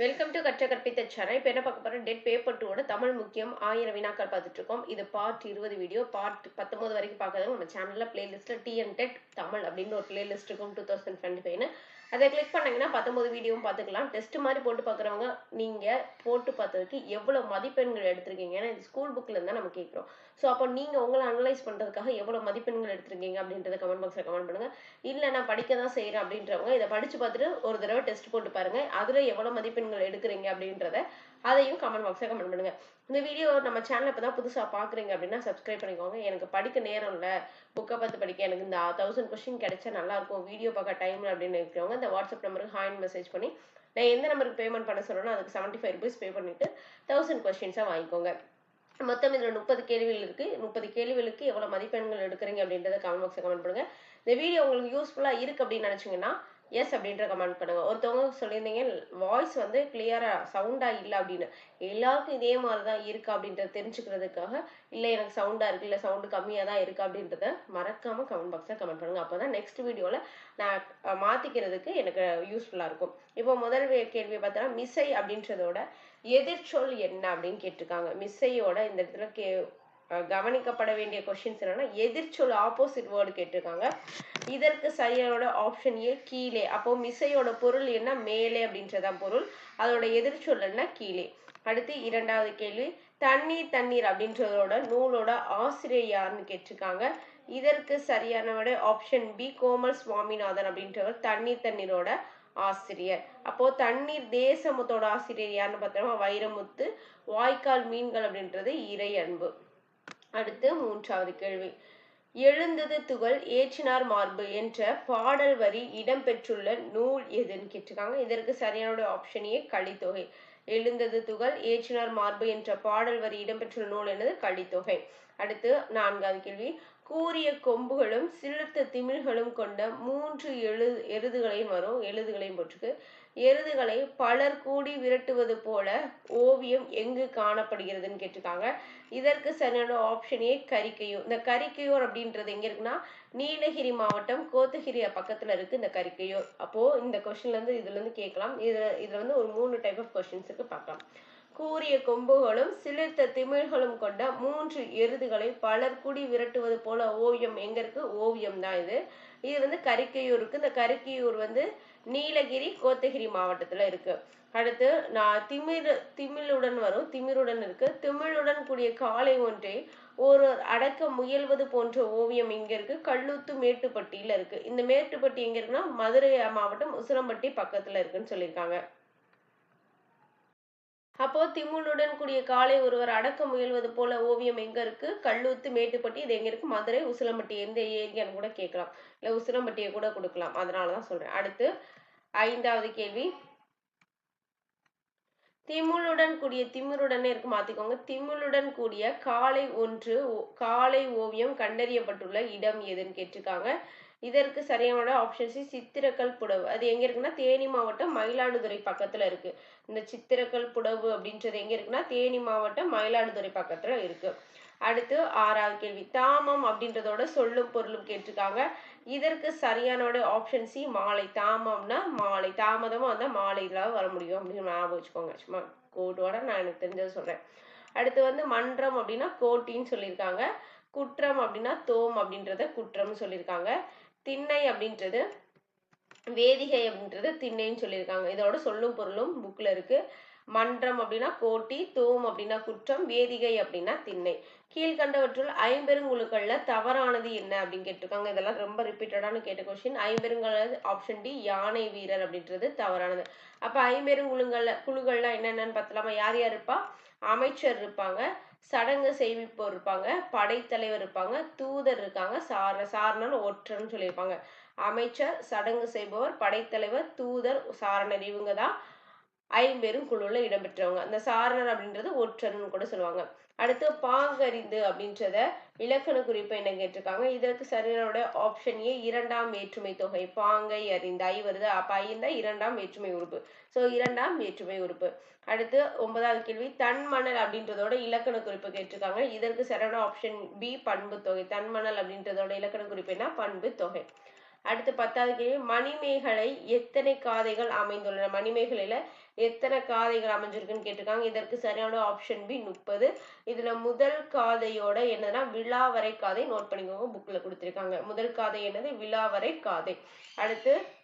Welcome to கற்ற கற்பித்த channel. இப்போ என்ன பார்க்க போகிறோம் டெட் பேப்பர் டூவோட தமிழ் முக்கியம் ஆயிரம் வினாக்கள் பார்த்துட்டு இருக்கோம் இது பார்ட் இருபது வீடியோ பார்ட் பத்தொன்பது வரைக்கும் பார்க்கறது நம்ம சேனலில் பிளேலிஸ்ட்டில் டிஎன் டெட் தமிழ் அப்படின்னு ஒரு பிளேலிஸ்ட் இருக்கும் டூ தௌசண்ட் டுவெண்ட்டி ஃபைவ்னு அதை கிளிக் பண்ணீங்கன்னா பத்தொம்பது வீடியோவும் பார்த்துக்கலாம். டெஸ்ட் மாதிரி போட்டு பார்க்குறவங்க நீங்கள் போட்டு பார்த்ததுக்கு எவ்வளோ மதிப்பெண்கள் எடுத்திருக்கீங்க? ஏன்னா இது ஸ்கூல் புக்கில் இருந்தால் நம்ம கேட்குறோம். ஸோ அப்போ நீங்கள் உங்களை அனலைஸ் பண்ணுறதுக்காக எவ்வளோ மதிப்பெண்கள் எடுத்திருக்கீங்க அப்படின்றத கமெண்ட் பாக்ஸில் கமெண்ட் பண்ணுங்கள் இல்லை நான் படிக்க தான் செய்கிறேன் அப்படின்றவங்க இதை படித்து பார்த்துட்டு ஒரு தடவை டெஸ்ட் போட்டு பாருங்கள் அதில் எவ்வளோ மதிப்பெண்கள் எடுக்கிறீங்க அப்படின்றத அதையும் கமெண்ட் பாக்ஸ்ல கமெண்ட் பண்ணுங்க. இந்த வீடியோ நம்ம சேனல் இப்பதான் புதுசா பாக்குறீங்க அப்படின்னா சப்ஸ்கிரைப் பண்ணிக்கோங்க. எனக்கு படிக்க நேரம் இல்ல. புக்கை பார்த்து படிக்க எனக்கு இந்த தௌசண்ட் கொஸ்டின் கிடைச்சா நல்லா இருக்கும். வீடியோ பார்க்க டைம் அப்படின்னு இருக்கிறவங்க இந்த வாட்ஸ்அப் நம்பருக்கு ஹாயின் மெசேஜ் பண்ணி நான் எந்த நம்பருக்கு பேமெண்ட் பண்ண சொல்றேனோ அதுக்கு செவன்ட்டி ஃபைவ் ருபீஸ் பே பண்ணிட்டு தௌசண்ட் கொஸ்டின்ஸா வாங்கிக்கோங்க. மொத்தம் இதுல முப்பது கேள்விகள் இருக்கு. முப்பது கேள்விகளுக்கு எவ்வளவு மதிப்பெண்கள் எடுக்கிறீங்க அப்படின்றத கமெண்ட் பாக்ஸ்ல கமெண்ட் பண்ணுங்க. இந்த வீடியோ உங்களுக்கு யூஸ்ஃபுல்லா இருக்கு அப்படின்னு நினைச்சீங்கன்னா எஸ் அப்படின்ற கமெண்ட் பண்ணுங்க. ஒருத்தவங்க சொல்லியிருந்தீங்க வாய்ஸ் வந்து கிளியரா சவுண்டா இல்ல அப்படின்னு. எல்லாருக்கும் இதே மாதிரி தான் இருக்கா அப்படின்றத தெரிஞ்சுக்கிறதுக்காக இல்ல எனக்கு சவுண்டா இருக்கு இல்ல சவுண்டு கம்மியா தான் இருக்கு அப்படின்றத மறக்காம கமெண்ட் பாக்ஸ்ல கமெண்ட் பண்ணுங்க. அப்பதான் நெக்ஸ்ட் வீடியோல நான் மாத்திக்கிறதுக்கு எனக்கு யூஸ்ஃபுல்லா இருக்கும். இப்போ முதல் கேள்வி பார்த்தோன்னா மிசை அப்படின்றதோட எதிர்ச்சொல் என்ன அப்படின்னு கேட்டிருக்காங்க. மிஸ்ஸையோட இந்த இடத்துல கே கவனிக்கப்பட வேண்டிய கொஷின்ஸ் என்னன்னா எதிர்ச்சொல் ஆப்போசிட் வேர்டு கேட்டிருக்காங்க. இதற்கு சரியான ஆப்ஷன் ஏ கீழே. அப்போ மிசையோட பொருள் என்ன? மேலே அப்படின்றதான் பொருள். அதோட எதிர்ச்சொல் என்ன? கீழே. அடுத்து இரண்டாவது கேள்வி. தண்ணீர் தண்ணீர் அப்படின்றதோட நூலோட ஆசிரியர் யாருன்னு கேட்டிருக்காங்க. இதற்கு சரியான விட ஆப்ஷன் பி கோமல் சுவாமிநாதன் அப்படின்றவர் தண்ணீர் தண்ணீரோட ஆசிரியர். அப்போ தண்ணீர் தேசமுத்தோட ஆசிரியர் யாருன்னு பார்த்தோம்னா வைரமுத்து வாய்க்கால் மீன்கள் அப்படின்றது இறை அன்பு அடுத்து மூன்றாவது கேள்வி. எழுந்தது துகள் ஏற்றினார் மார்பு என்ற பாடல் வரி இடம்பெற்றுள்ள நூல் எதுன்னு கேட்டிருக்காங்க. இதற்கு சரியான ஆப்ஷன் கலித்தொகை. எழுந்தது துகள் ஏற்றினார் மார்பு என்ற பாடல் வரி இடம்பெற்றுள்ள நூல் என்னது? கலித்தொகை. அடுத்து நான்காவது கேள்வி. கூரிய கொம்புகளும் சிலிர்த்த திமில்களும் கொண்ட மூன்று எழு எருதுகளையும் வரும். எழுதுகளையும் போட்டிருக்கு. எருதுகளை பலர் கூடி விரட்டுவது போல ஓவியம் எங்கு காணப்படுகிறதுன்னு கேட்டிருக்காங்க. இதற்கு சரியான ஆப்ஷனே கரிக்கையூர். இந்த கரிக்கையூர் அப்படின்றது எங்க இருக்குன்னா நீலகிரி மாவட்டம் கோத்தகிரி பக்கத்துல இருக்கு இந்த கரிக்கையூர். அப்போ இந்த கொஸ்டின்ல இருந்து இதுல இருந்து கேட்கலாம். இதுல இதுல வந்து ஒரு மூணு டைப் ஆஃப் கொஸ்டின்ஸுக்கு பார்க்கலாம். கூரிய கொம்புகளும் சிலிர்த்த திமிழ்களும் கொண்ட மூன்று எருதுகளை பலர் குடி விரட்டுவது போல ஓவியம் எங்க இருக்கு ஓவியம் தான் இது. இது வந்து கரிக்கையூருக்கு இந்த கரிக்கையூர் வந்து நீலகிரி கோத்தகிரி மாவட்டத்துல இருக்கு. அடுத்து நான் திமிர் திமிழுடன் வரும். திமிருடன் இருக்கு. திமிழுடன் கூடிய காலை ஒன்றை ஒரு அடக்க முயல்வது போன்ற ஓவியம் இங்க இருக்கு. கல்லூத்து மேட்டுப்பட்டியில இருக்கு. இந்த மேட்டுப்பட்டி எங்க இருக்குன்னா மதுரை மாவட்டம் உசிலம்பட்டி பக்கத்துல இருக்குன்னு சொல்லியிருக்காங்க. அப்போ திமுனுடன் கூடிய காலை ஒருவர் அடக்க முயல்வது போல ஓவியம் எங்க இருக்கு? கல்லூத்து மேட்டுப்பட்டி இது எங்க இருக்கு? மதுரை உசிலம்பட்டி எந்த ஏரியான்னு கூட கேட்கலாம். இல்ல உசிலம்பட்டியை கூட கொடுக்கலாம். அதனாலதான் சொல்றேன். அடுத்து ஐந்தாவது கேள்வி. திமுளுடன் கூடிய திமிருடனே இருக்கு மாத்திக்கோங்க. திமிழுடன் கூடிய காளை ஒன்று ஓ- காளை ஓவியம் கண்டறியப்பட்டுள்ள இடம் எதுன்னு கேட்டிருக்காங்க. இதற்கு சரியான ஆப்ஷன் சி சித்திரக்கல் புடவு. அது எங்க இருக்குன்னா தேனி மாவட்டம் மயிலாடுதுறை பக்கத்துல இருக்கு. இந்த சித்திரக்கல் புடவு அப்படின்றது எங்க இருக்குன்னா தேனி மாவட்டம் மயிலாடுதுறை பக்கத்துல இருக்கு. அடுத்து ஆறாவது கேள்வி. தாமம் அப்படின்றதோட சொல்லும் பொருளும் கேட்டிருக்காங்க. இதற்கு சரியானோட ஆப்ஷன் சி மாலை. தாமம்னா மாலை. தாமதமா வந்தா மாலையில வர முடியும் அப்படின்னு ஞாபகம் வச்சுக்கோங்க. சும்மா கோட்டோட நான் எனக்கு தெரிஞ்சதை சொல்றேன். அடுத்து வந்து மன்றம் அப்படின்னா கோட்டின்னு சொல்லியிருக்காங்க. குற்றம் அப்படின்னா தோம் அப்படின்றத குற்றம்னு சொல்லியிருக்காங்க. திண்ணை அப்படின்றது வேதிகை அப்படின்றது திண்ணைன்னு சொல்லியிருக்காங்க. இதோட சொல்லும் பொருளும் புக்கில் இருக்கு. மன்றம் அப்படின்னா கோட்டி தோம் அப்படின்னா குற்றம் வேதிகை அப்படின்னா திண்ணை. கீழ்கண்டவற்றுள் ஐம்பெருங்குழுக்கள்ல தவறானது என்ன அப்படின்னு கேட்டிருக்காங்க. இதெல்லாம் ரொம்ப ரிப்பீட்டடான கேட்ட கொஸ்டின் ஐம்பெருங்குழு ஆப்ஷன் டி யானை வீரர் அப்படின்றது தவறானது. அப்ப ஐம்பெருங்குழுங்கள்ல குழுக்கள்லாம் என்னென்னன்னு பார்த்தலாமா யார் யார் இருப்பா? அமைச்சர் இருப்பாங்க. சடங்கு செய்விப்போர் இருப்பாங்க படைத்தலைவர் இருப்பாங்க தூதர் இருக்காங்க சார சாரணர் ஒற்றர்னு சொல்லியிருப்பாங்க. அமைச்சர் சடங்கு செய்பவர் படைத்தலைவர் தூதர் சாரணர் இவங்க தான் ஐம்பெரும் குழுல இடம்பெற்றவங்க. அந்த சாரணர் அப்படின்றது ஒற்றர்னு கூட சொல்லுவாங்க. அடுத்து பாங்கறிந்து அப்படின்றத இலக்கண குறிப்பு என்ன கேட்டிருக்காங்க? இதற்கு சரியான ஆப்ஷன் ஏ இரண்டாம் வேற்றுமை தொகை. பாங்கை அறிந்து ஐ வருது அப்ப ஐந்தா இரண்டாம் வேற்றுமை உறுப்பு. சோ இரண்டாம் வேற்றுமை உறுப்பு. அடுத்து ஒன்பதாவது கேள்வி தன்மணல் அப்படின்றதோட இலக்கண குறிப்பு கேட்டிருக்காங்க. இதற்கு சரியான ஆப்ஷன் பி பண்பு தொகை. தன்மணல் அப்படின்றதோட இலக்கண குறிப்பு என்ன? பண்பு தொகை. அடுத்து பத்தாவது கேள்வி மணிமேகலை எத்தனை காதைகள் அமைந்துள்ளன? மணிமேகலையில எத்தனை காதைகள் அமைஞ்சிருக்குன்னு கேட்டிருக்காங்க. இதற்கு சரியான ஆப்ஷன் பி முப்பது. இதுல முதல் காதையோட என்னன்னா விழாவரை காதை நோட் பண்ணிக்கோங்க புக்ல கொடுத்திருக்காங்க. முதல் காதை என்னது? விழாவரை காதை. அடுத்து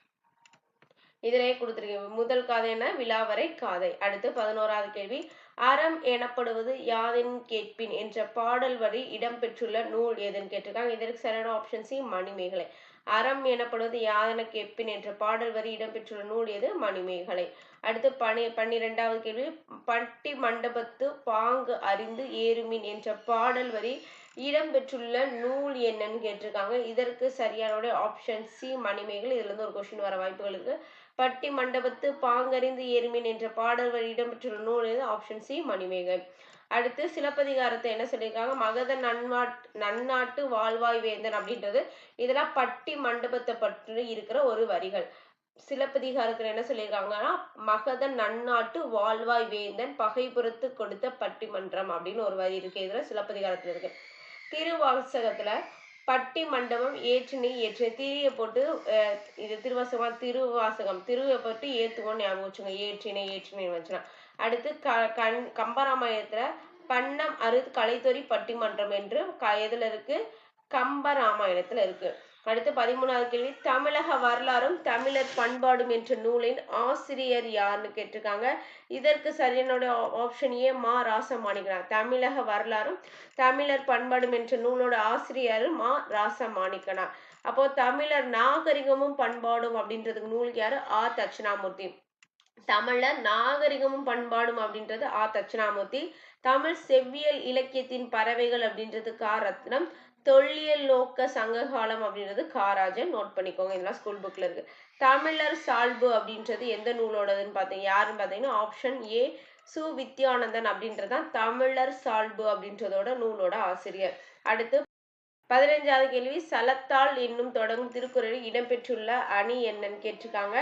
இதிலேயே கொடுத்துருக்கீங்க. முதல் காதை என்ன? விழாவரை காதை. அடுத்து பதினோராவது கேள்வி. அறம் எனப்படுவது யாதென் கேட்பின்? என்ற பாடல் வரி இடம்பெற்றுள்ள நூல் எதுன்னு கேட்டிருக்காங்க. இதற்கு சரியான ஆப்ஷன் சி மணிமேகலை. அறம் எனப்படுவது யாதன கேப்பின் என்ற பாடல் வரி இடம்பெற்றுள்ள நூல் எது? மணிமேகலை. அடுத்து பனி பன்னிரெண்டாவது கேள்வி. பட்டி மண்டபத்து பாங்கு அறிந்து ஏறுமின் என்ற பாடல் வரி இடம்பெற்றுள்ள நூல் என்னன்னு கேட்டிருக்காங்க. இதற்கு சரியான ஆப்ஷன் சி மணிமேகலை. இதுல இருந்து ஒரு கொஸ்டின் வர வாய்ப்புகள் இருக்கு. பட்டி மண்டபத்து பாங்கறிந்து ஏறுமின் என்ற பாடல் வரி இடம்பெற்றுள்ள நூல் எது? Option C Manimekalai. அடுத்து சிலப்பதிகாரத்தை என்ன சொல்லியிருக்காங்க? மகத நன்னாட் நன்னாட்டு வாழ்வாய் வேந்தன் அப்படின்றது. இதெல்லாம் பட்டி மண்டபத்தை பற்றி இருக்கிற ஒரு வரிகள். சிலப்பதிகாரத்துல என்ன சொல்லியிருக்காங்கன்னா மகத நன்னாட்டு வாழ்வாய் வேந்தன் பகைபுறத்து கொடுத்த பட்டிமன்றம் அப்படின்னு ஒரு வரி இருக்கு. இதுல சிலப்பதிகாரத்துல இருக்கு. திருவாசகத்துல பட்டி மண்டபம் ஏற்றினி ஏற்றினை. திரிய போட்டு அஹ் இது திருவாசகம்? திருவாசகம். திருவை போட்டு ஏத்துவோம் ஞாபகம் வச்சுங்க ஏற்றினை ஏற்றினை வச்சுனா. அடுத்து க கண் கம்பராமாயணத்துல பன்னம் அரு கலைத்தொறி பட்டிமன்றம் என்று க எதுல இருக்கு? கம்பராமாயணத்துல இருக்கு. அடுத்து பதிமூணாவது கேள்வி தமிழக வரலாறும் தமிழர் பண்பாடும் என்ற நூலின் ஆசிரியர் யாருன்னு கேட்டிருக்காங்க. இதற்கு சரியான ஆப்ஷன் ஏ மா ராசமாணிக்கனார் தமிழக வரலாறும் தமிழர் பண்பாடும் என்ற நூலோட ஆசிரியர் மா ராசமாணிக்கனார் அப்போ தமிழர் நாகரிகமும் பண்பாடும் அப்படின்றதுக்கு நூல் யாரு? ஆ தட்சிணாமூர்த்தி. தமிழ நாகரிகமும் பண்பாடும் அப்படின்றது ஆ தட்சிணாமூர்த்தி. தமிழ் செவ்வியல் இலக்கியத்தின் பறவைகள் அப்படின்றது கா ரத்னம். தொல்லியல் நோக்க சங்ககாலம் அப்படின்றது காராஜன் நோட் பண்ணிக்கோங்க இதெல்லாம் ஸ்கூல் புக்கில் இருக்கு. தமிழர் சால்பு அப்படின்றது எந்த நூலோடதுன்னு பார்த்தீங்க? யாருன்னு பார்த்தீங்கன்னா ஆப்ஷன் ஏ சு வித்யானந்தன் அப்படின்றதான் தமிழர் சால்பு அப்படின்றதோட நூலோட ஆசிரியர். அடுத்து பதினைஞ்சாவது கேள்வி சலத்தால் என்னும் தொடங்கும் திருக்குறளில் இடம்பெற்றுள்ள அணி என்னன்னு கேட்டிருக்காங்க.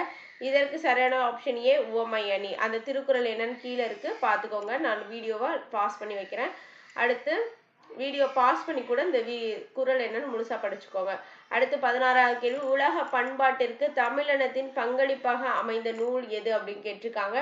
இதற்கு சரியான ஆப்ஷன் ஏ உவமை அணி. அந்த திருக்குறள் என்னன்னு கீழே இருக்கு. பார்த்துக்கோங்க. நான் வீடியோவை பாஸ் பண்ணி வைக்கிறேன். அடுத்து வீடியோ பாஸ் பண்ணி கூட இந்த வீ குறள் என்னன்னு முழுசா படிச்சுக்கோங்க. அடுத்து பதினாறாவது கேள்வி உலக பண்பாட்டிற்கு தமிழினத்தின் பங்களிப்பாக அமைந்த நூல் எது அப்படின்னு கேட்டிருக்காங்க.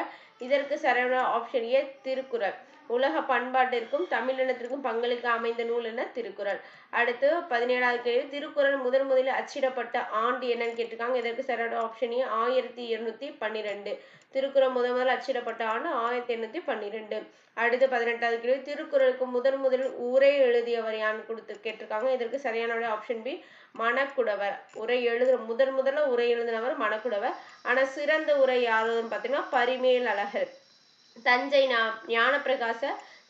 இதற்கு சரியான ஆப்ஷன் ஏ திருக்குறள். உலக பண்பாட்டிற்கும் தமிழினத்திற்கும் பங்களிக்க அமைந்த நூல் என திருக்குறள். அடுத்து பதினேழாவது கேள்வி. திருக்குறள் முதன் முதலில் அச்சிடப்பட்ட ஆண்டு என்னன்னு கேட்டிருக்காங்க. இதற்கு சரியான ஆப்ஷன் ஆயிரத்தி இருநூத்தி பன்னிரெண்டு. திருக்குறள் முதன் முதல் அச்சிடப்பட்ட ஆண்டு ஆயிரத்தி எண்ணூத்தி பன்னிரெண்டு. அடுத்து பதினெட்டாவது கேள்வி. திருக்குறளுக்கு முதன் முதலில் உரை எழுதியவர் யான்னு கொடுத்து கேட்டிருக்காங்க. இதற்கு சரியான ஆப்ஷன் பி மணக்குடவர். உரை எழுதுற முதன் முதல்ல உரை எழுதினவர் மணக்குடவர். ஆனா சிறந்த உரை யாருன்னு பார்த்தீங்கன்னா பரிமேல் அழகர் தஞ்சை ஞானப்பிரகாச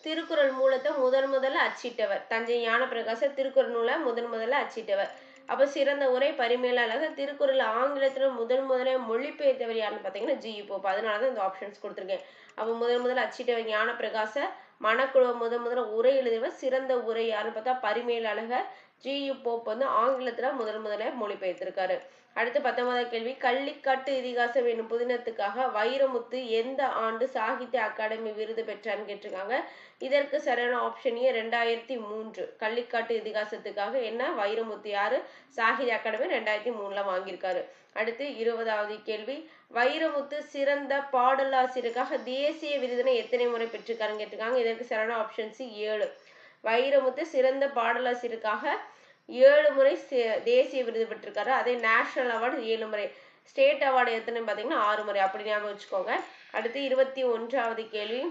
திருக்குறள் மூலத்தை முதன் முதல்ல அச்சிட்டவர். தஞ்சை ஞானப்பிரகாச திருக்குறள் நூலை முதன் முதல்ல அச்சிட்டவர். அப்ப சிறந்த உரை பரிமையிலாக திருக்குறள் ஆங்கிலத்துல முதன் முதலே மொழிபெயர்த்தவர் யாருன்னு பார்த்தீங்கன்னா ஜி. இப்போ அதனாலதான் இந்த ஆப்ஷன்ஸ் கொடுத்துருக்கேன். அப்போ முதன் முதல்ல அச்சிட்டவர் ஞானப்பிரகாச மணக்குழு முதன் முதல்ல உரை எழுதியவர் சிறந்த உரை யாருன்னு பார்த்தா பரிமையிலாக ஜி. யு. போப் வந்து ஆங்கிலத்துல முதன் முதல்ல மொழிபெயர்த்திருக்காரு. அடுத்து பத்தொன்பதாம் கேள்வி. கள்ளிக்காட்டு இதிகாசம் என்னும் புதினத்துக்காக வைரமுத்து எந்த ஆண்டு சாகித்ய அகாடமி விருது பெற்றான்னு கேட்டிருக்காங்க. இதற்கு சரியான ஆப்ஷன் ஏ ரெண்டாயிரத்தி மூன்று. கள்ளிக்காட்டு இதிகாசத்துக்காக என்ன? வைரமுத்து யாரு? சாகித்ய அகாடமி ரெண்டாயிரத்தி மூணுல வாங்கியிருக்காரு. அடுத்து இருபதாவது கேள்வி. வைரமுத்து சிறந்த பாடலாசிரியருக்காக தேசிய விருதினை எத்தனை முறை பெற்றிருக்காருன்னு கேட்டிருக்காங்க. இதற்கு சரியான ஆப்ஷன் சி ஏழு. வைரமுத்து சிறந்த பாடலாசிரியருக்காக ஏழு முறை தேசிய விருது பெற்றிருக்காரு. அதே நேஷனல் அவார்டு ஏழு முறை. ஸ்டேட் அவார்டு எத்தனை பார்த்தீங்கன்னா ஆறு முறை. அப்படி ஞாபகம் வச்சுக்கோங்க. அடுத்து இருபத்தி ஒன்றாவது கேள்வி.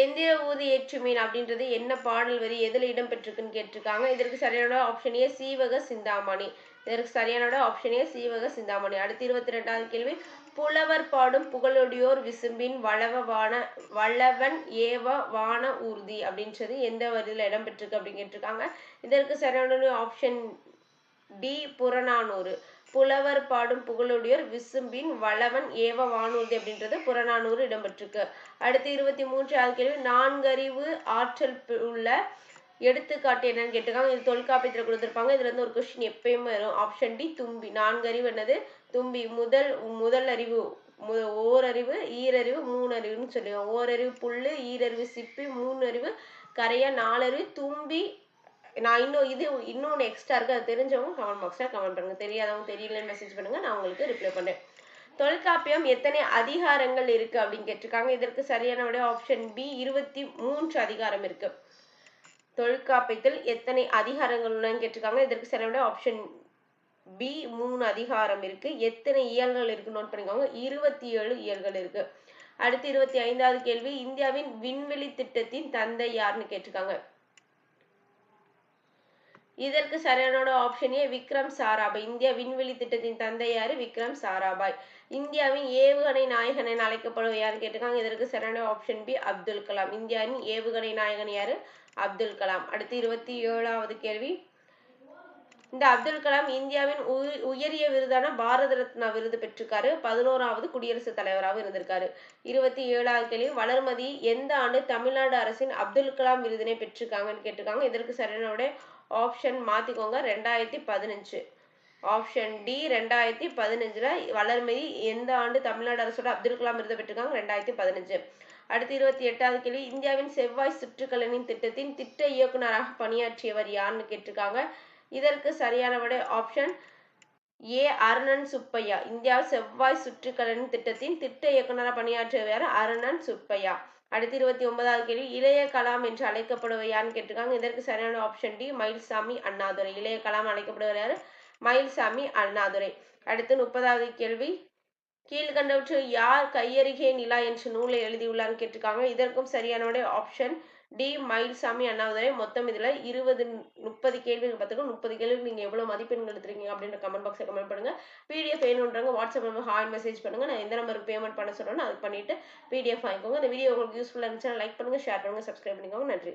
எந்திர ஊதி ஏற்றுமீன் அப்படின்றது என்ன பாடல் வரி எதுல இடம்பெற்றிருக்குன்னு கேட்டிருக்காங்க. இதற்கு சரியான ஆப்ஷன் ஏ சீவக சிந்தாமணி. இதற்கு சரியான ஆப்ஷன் ஏ சீவக சிந்தாமணி. அடுத்து இருபத்தி ரெண்டாவது கேள்வி. புலவர் பாடும் புகழுடையோர் விசும்பின் வளவான வளவன் ஏவ வான ஊர்தி அப்படின்றது எந்த வரியில இடம்பெற்றிருக்கு அப்படின்னு கேட்டிருக்காங்க. இதற்கு சரியான ஆப்ஷன் டி புறநானூறு. புலவர் பாடும் புகழுடையோர் விசும்பின் வளவன் ஏவ வானூர்தி அப்படின்றது புறநானூறு இடம்பெற்றிருக்கு அடுத்து இருபத்தி மூன்றாவது கேள்வி நான்கறிவு ஆற்றல் உள்ள எடுத்துக்காட்டு என்னன்னு கேட்டிருக்காங்க இது தொல்காப்பியத்தில் கொடுத்துருப்பாங்க. இதுல இருந்து ஒரு கொஸ்டின் எப்பயுமே வரும். ஆப்ஷன் டி தும்பி. நான்கறிவு என்னது? தும்பி. முதல் முதல் அறிவு ஓரறிவு ஈரறிவு மூணறிவுன்னு சொல்லுவோம். ஓரறிவு புல்லு ஈரறிவு சிப்பி மூணறிவு கரையா நாலறிவு தும்பி. நான் இன்னும் இது இன்னொன்று எக்ஸ்ட்ரா இருக்கு. அது தெரிஞ்சவங்க கமெண்ட் பாக்ஸில் கமெண்ட் பண்ணுங்க. தெரியாதவங்க தெரியலன்னு மெசேஜ் பண்ணுங்க. நான் உங்களுக்கு ரிப்ளை பண்ணுறேன் தொல்காப்பியம் எத்தனை அதிகாரங்கள் இருக்கு அப்படின்னு கேட்டிருக்காங்க. இதற்கு சரியான விட ஆப்ஷன் பி இருபத்தி மூன்று அதிகாரம் இருக்கு. தொல்காப்பியத்தில் எத்தனை அதிகாரங்கள் உள்ளன்னு கேட்டிருக்காங்க. இதற்கு சரியான ஆப்ஷன் பி மூணு அதிகாரம் இருக்கு. எத்தனை இயல்கள் இருக்கு நோட் பண்ணிக்கோங்க. இருபத்தி ஏழு இயல்கள் இருக்கு. அடுத்து இருபத்தி ஐந்தாவது கேள்வி இந்தியாவின் விண்வெளி திட்டத்தின் தந்தை யாருன்னு கேட்டிருக்காங்க. இதற்கு சரியானோட option A Vikram Sarabhai. India விண்வெளி திட்டத்தின் தந்தை யாரு விக்ரம் சாராபாய். இந்தியாவின் ஏவுகணை நாயகன் என அழைக்கப்படுவது யாருன்னு கேட்டிருக்காங்க. இதற்கு சரியான ஆப்ஷன் பி அப்துல் கலாம். இந்தியாவின் ஏவுகணை நாயகன் யாரு? அப்துல் கலாம். அடுத்து இருபத்தி ஏழாவது கேள்வி. இந்த அப்துல் கலாம் இந்தியாவின் உயரிய விருதான பாரத ரத்னா விருது பெற்றிருக்காரு. பதினோராவது குடியரசுத் தலைவராக இருந்திருக்காரு. இருபத்தி ஏழாவது கேள்வி. வளர்மதி எந்த ஆண்டு தமிழ்நாடு அரசின் அப்துல் கலாம் விருதினை பெற்றிருக்காங்கன்னு கேட்டிருக்காங்க. இதற்கு சரியான ஆப்ஷன் மாத்திக்கோங்க ரெண்டாயிரத்தி பதினஞ்சு. ஆப்ஷன் டி ரெண்டாயிரத்தி பதினஞ்சுல வளர்மதி எந்த ஆண்டு தமிழ்நாடு அரசோட அப்துல் கலாம் விருது பெற்றிருக்காங்க? ரெண்டாயிரத்தி பதினஞ்சு. அடுத்து இருபத்தி எட்டாவது கேள்வி. இந்தியாவின் செவ்வாய் சுற்றுக்கலனின் திட்டத்தின் திட்ட இயக்குனராக பணியாற்றியவர் யாருன்னு கேட்டிருக்காங்க. இதற்கு சரியான விட option A Arunan Subbaiah. India செவ்வாய் சுற்றுக்கலனின் திட்டத்தின் திட்ட இயக்குனராக பணியாற்றியவர் அருணன் சுப்பையா. அடுத்து இருபத்தி ஒன்பதாவது கேள்வி இளைய கலாம் என்று அழைக்கப்படுவையான்னு கேட்டிருக்காங்க. இதற்கு சரியான ஆப்ஷன் டி மயில்சாமி அண்ணாதுரை இளைய கலாம் அழைக்கப்படுவர் யாரு மயில்சாமி அண்ணாதுரை அடுத்து முப்பதாவது கேள்வி கீழ்கண்டவற்று யார் கையருகே நிலா என்ற நூலை எழுதியுள்ளார்னு கேட்டிருக்காங்க. இதற்கும் சரியான ஆப்ஷன் டி மயில்சாமி அண்ணாதுரை மொத்தம் இதுல இருபது முப்பது கேள்விகள் பார்த்துக்கணும் முப்பது கேள்விக்கு நீங்க எவ்வளவு மதிப்பெண்கள் எடுத்துருக்கீங்க அப்படின்ற கமெண்ட் பாக்ஸ்ல கமெண்ட் பண்ணுங்க. பிடிஎஃப் வேணுன்றவங்க வாட்ஸ்அப் நம்பர் ஹாய் மெசேஜ் பண்ணுங்க. நான் எந்த நம்பருக்கு பேமெண்ட் பண்ண சொல்றேனோ அது பண்ணிட்டு பிடிஎஃப் வாங்கிக்கோங்க. இந்த வீடியோ உங்களுக்கு யூஸ்ஃபுல்லா இருந்துச்சுன்னா லைக் பண்ணுங்க ஷேர் பண்ணுங்க சப்ஸ்கிரைப் பண்ணிக்கோங்க. நன்றி.